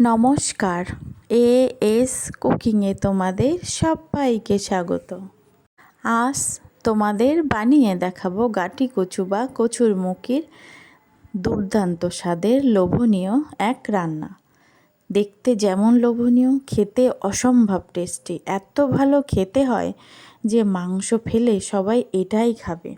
নমস্কার। A S কুকিংয়ে তোমাদের সবাইকে স্বাগত। আজ তোমাদের বানিয়ে দেখাবো গাটি কচু বা কচুর মুখির দুর্দান্ত স্বাদের লোভনীয় এক রান্না। দেখতে যেমন লোভনীয়, খেতে অসম্ভব টেস্টি। এত ভালো খেতে হয় যে মাংস ফেলে সবাই এটাই খাবে।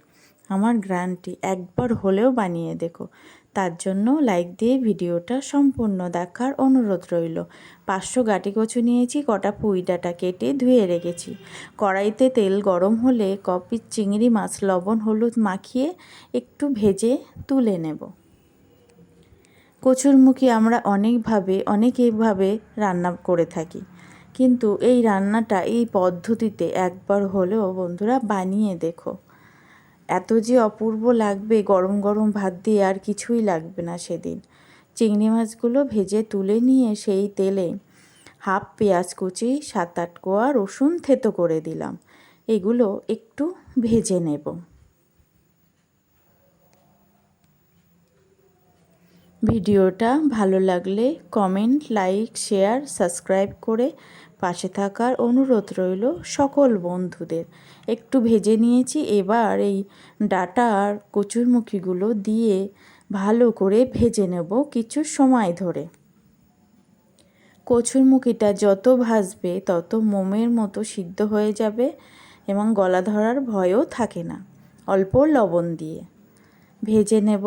আমার গ্রান্টি, একবার হলেও বানিয়ে দেখো। তার জন্য লাইক দিয়ে ভিডিওটা সম্পূর্ণ দেখার অনুরোধ রইল। পাঁচশো গাটি কচু নিয়েছি, কটা পুঁই ডাটা কেটে ধুয়ে রেখেছি। কড়াইতে তেল গরম হলে কপি চিংড়ি মাছ, লবণ, হলুদ মাখিয়ে একটু ভেজে তুলে নেব। কচুরমুখী আমরা অনেকভাবে অনেকভাবে রান্না করে থাকি। কিন্তু এই রান্নাটা এই পদ্ধতিতে একবার হলেও বন্ধুরা বানিয়ে দেখো। এত যে অপূর্ব লাগবে, গরম গরম ভাত দিয়ে আর কিছুই লাগবে না সেদিন। চিংড়ি মাছগুলো ভেজে তুলে নিয়ে সেই তেলে হাফ পেঁয়াজ কুচি, সাত আট কোয়া রসুন থেতো করে দিলাম। এগুলো একটু ভেজে নেব। ভিডিওটা ভালো লাগলে কমেন্ট, লাইক, শেয়ার, সাবস্ক্রাইব করে পাশে থাকার অনুরোধ রইল সকল বন্ধুদের। একটু ভেজে নিয়েছি, এবার এই ডাটা আর কচুরমুখিগুলো দিয়ে ভালো করে ভেজে নেব কিছু সময় ধরে। কচুরমুখিটা যত ভাজবে, তত মোমের মতো সিদ্ধ হয়ে যাবে এবং গলা ধরার ভয়ও থাকে না। অল্প লবণ দিয়ে ভেজে নেব।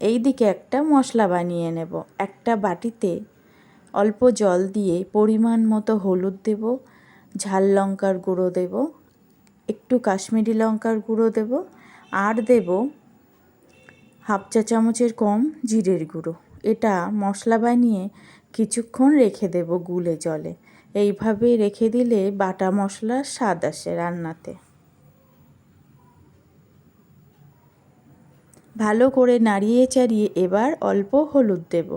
এই দিকে একটা মশলা বানিয়ে নেব। একটা বাটিতে অল্প জল দিয়ে পরিমাণ মতো হলুদ দেব, ঝাল লঙ্কার গুঁড়ো দেব, একটু কাশ্মীরি লঙ্কার গুঁড়ো দেব, আর দেব হাফ চা চামচের কম জিরের গুঁড়ো। এটা মশলা বানিয়ে কিছুক্ষণ রেখে দেব গুলে জলে। এইভাবে রেখে দিলে বাটা মশলার স্বাদ আসে রান্নাতে। ভালো করে নাড়িয়ে চাড়িয়ে এবার অল্প হলুদ দেব।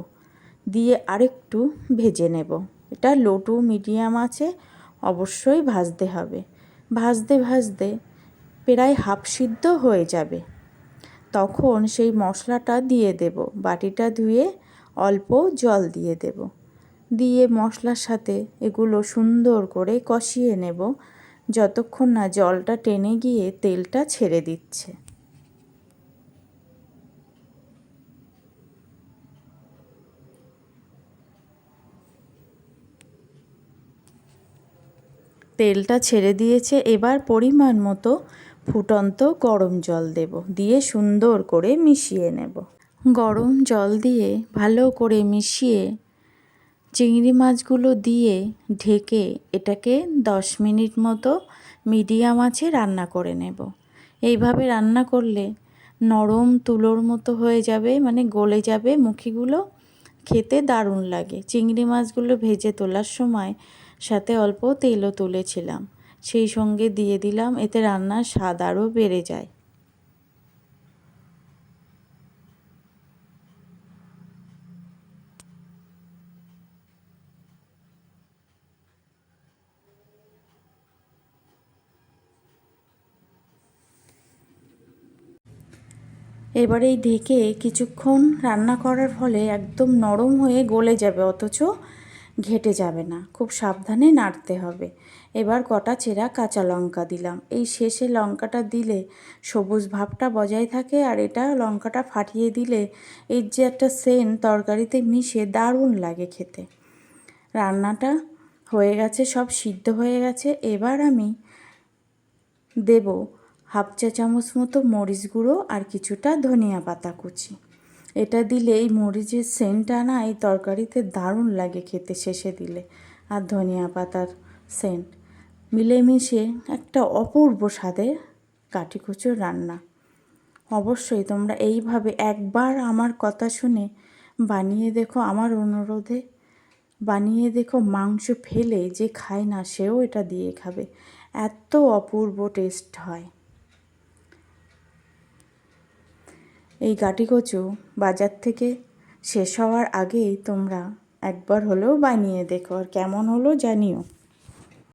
দিয়ে আরেকটু ভেজে নেব। এটা লো টু মিডিয়াম আছে, অবশ্যই ভাজতে হবে। ভাজতে ভাজতে প্রায় হাফ সিদ্ধ হয়ে যাবে। তখন সেই মশলাটা দিয়ে দেব। বাটিটা ধুয়ে অল্প জল দিয়ে দেব। দিয়ে মশলার সাথে এগুলো সুন্দর করে কষিয়ে নেব। যতক্ষণ না জলটা টেনে গিয়ে তেলটা ছেড়ে দিচ্ছে। তেলটা ছেড়ে দিয়েছে, এবার পরিমাণ মতো ফুটন্ত গরম জল দেব, দিয়ে সুন্দর করে মিশিয়ে নেব। গরম জল দিয়ে ভালো করে মিশিয়ে চিংড়ি মাছগুলো দিয়ে ঢেকে এটাকে দশ মিনিট মতো মিডিয়াম আছে রান্না করে নেব। এইভাবে রান্না করলে নরম তুলোর মতো হয়ে যাবে মানে গলে যাবে মুখিগুলো, খেতে দারুণ লাগে। চিংড়ি মাছগুলো ভেজে তোলার সময় সাথে অল্প তেলও তুলেছিলাম। সেই সঙ্গে দিয়ে দিলাম, এতে রান্নার স্বাদ আরও বেড়ে যায়। এবারে এই ঢেকে কিছুক্ষণ রান্না করার ফলে একদম নরম হয়ে গলে যাবে, অথচ ঘেটে যাবে না। খুব সাবধানে নাড়তে হবে। এবার কটা চেরা কাঁচা লঙ্কা দিলাম। এই শেষে লঙ্কাটা দিলে সবুজ ভাবটা বজায় থাকে আর এটা লঙ্কাটা ফাটিয়ে দিলে এর যে একটা সেন্ট তরকারিতে মিশে দারুণ লাগে খেতে। রান্নাটা হয়ে গেছে, সব সিদ্ধ হয়ে গেছে। এবার আমি দেব হাফ চা চামচ মতো মরিচ গুঁড়ো আর কিছুটা ধনিয়া পাতা কুচি। এটা দিলে এই মরিচের সেন্টটা না এই তরকারিতে দারুণ লাগে খেতে শেষে দিলে। আর ধনিয়া পাতার সেন্ট। মিলেমিশে একটা অপূর্ব স্বাদের কাঠিকুচোর রান্না। অবশ্যই তোমরা এইভাবে একবার আমার কথা শুনে বানিয়ে দেখো আমার অনুরোধে। বানিয়ে দেখো মাংস ফেলে যে খায় না সেও এটা দিয়ে খাবে। এত অপূর্ব টেস্ট হয়। এই গাটি কচু বাজার থেকে শেষ হওয়ার আগেই তোমরা একবার হলেও বানিয়ে দেখো আর কেমন হলো জানিও।